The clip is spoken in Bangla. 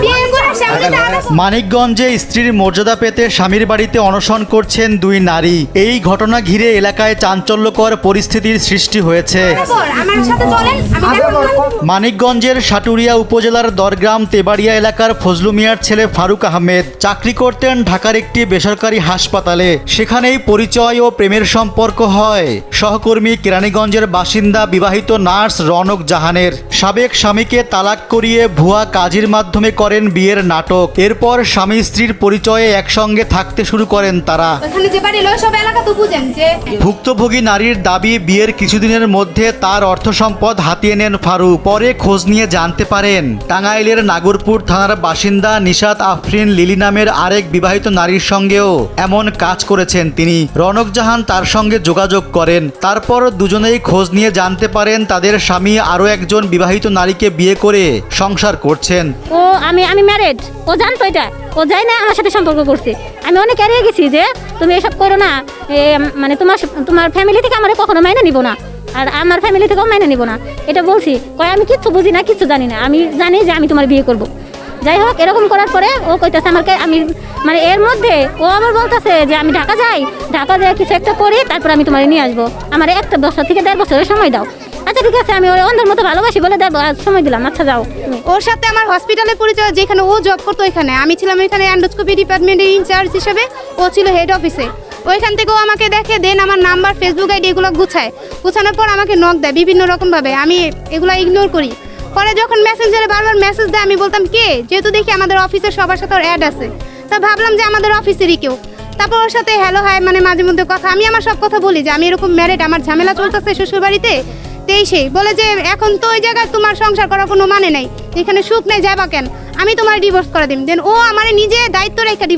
বিয়ে করে সামনে দাঁড়া মানিকগঞ্জে স্ত্রীর মর্যাদা পেতে স্বামীর বাড়িতে অনশন করছেন দুই নারী। এই ঘটনা ঘিরে এলাকায় চাঞ্চল্যকর পরিস্থিতির সৃষ্টি হয়েছে। মানিকগঞ্জের সাটুরিয়া উপজেলার দরগ্রাম তেবাড়িয়া এলাকার ফজলু মিয়ার ছেলে ফারুক আহমেদ চাকরি করতেন ঢাকার একটি বেসরকারি হাসপাতালে। সেখানেই পরিচয় ও প্রেমের সম্পর্ক হয়। সহকর্মী কেরানীগঞ্জের বাসিন্দা বিবাহিত নার্স রনক জাহানের। সাবেক স্বামীকে তালাক করিয়ে ভুয়া কাজের মাধ্যমে করেন বিয়ের নাটক। এরপর স্বামী স্ত্রীর পরিচয়ে একসঙ্গে থাকতে শুরু করেন তারা। ওখানে যে বাড়ি লয় সব এলাকা তো বুঝেন যে। ভুক্তভোগী নারীর দাবি বিয়ের কিছুদিনের মধ্যে তার অর্থ সম্পদ হাতিয়ে নেন ফারুক। পরে খোঁজ নিয়ে জানতে পারেন টাঙ্গাইলের নাগরপুর থানার বাসিন্দা নিশাত আফরিন লিলি নামের আরেক বিবাহিত নারীর সঙ্গেও এমন কাজ করেছেন তিনি। রনক জাহান তার সঙ্গে যোগাযোগ করেন। তারপর দুজনেই খোঁজ নিয়ে জানতে পারেন তাদের স্বামী আরও একজন বিবাহিত নারীকে বিয়ে করে সংসার করছেন। ও আমি আমি ম্যারেড ও জানতো এটা। ও যাই না আমার সাথে সম্পর্ক করছে। আমি অনেক এড়িয়ে গেছি যে তুমি এসব করো না। মানে তোমার তোমার ফ্যামিলি থেকে আমার কখনো মাইনে নিব না। আর আমার ফ্যামিলি থেকেও মাইনে নিব না। এটা বলছি, কয় আমি কিচ্ছু বুঝি না, কিচ্ছু জানি না। আমি জানি যে আমি তোমার বিয়ে করব। যাই হোক, এরকম করার পরে ও কইতেছে আমাকে, আমি মানে এর মধ্যে ও আমার বলতেছে যে আমি ঢাকা যাই। ঢাকা যাই কিছু একটা করি, তারপর আমি তোমার নিয়ে আসব। আমার একটা বছর থেকে দেড় বছরের সময় দাও। আচ্ছা ঠিক আছে, আমি ওর অন্ধের মতো ভালোবাসি বলে দেবো। সময় দিলাম। আচ্ছা যাও। ওর সাথে আমার হসপিটালে পরিচয়, যেখানে ও জব করতো ওইখানে। আমি ছিলাম এখানে অ্যান্ডোস্কোপি ডিপার্টমেন্টের ইনচার্জ হিসেবে। ও ছিল হেড অফিসে ওইখান থেকে ও আমাকে দেখে দেন আমার নাম্বার ফেসবুক আইডি এগুলো গুছায়। গুছানোর পর আমাকে নক দেয় বিভিন্ন রকমভাবে। আমি এগুলো ইগনোর করি। পরে যখন মেসেঞ্জারে বারবার মেসেজ দেয়, আমি বলতাম, কে? যেহেতু দেখি আমাদের অফিসের সবার সাথে ওর অ্যাড আছে। তা ভাবলাম যে আমাদের অফিসেরই কেউ। তারপর ওর সাথে হ্যালো হাই মানে মাঝে মধ্যে কথা আমি আমার সব কথা বলি যে, আমি এরকম ম্যারেড আমার ঝামেলা চলতেছে শ্বশুর বাড়িতে তেই বলে যে, এখন তো ওই জায়গায় তোমার সংসার করার কোনো মানে নেই। এখানে সুখ নেই যাবা কেন? আমি তোমার ডিভোর্স করে দিম। দেন ও আমার নিজে দায়িত্ব রেখে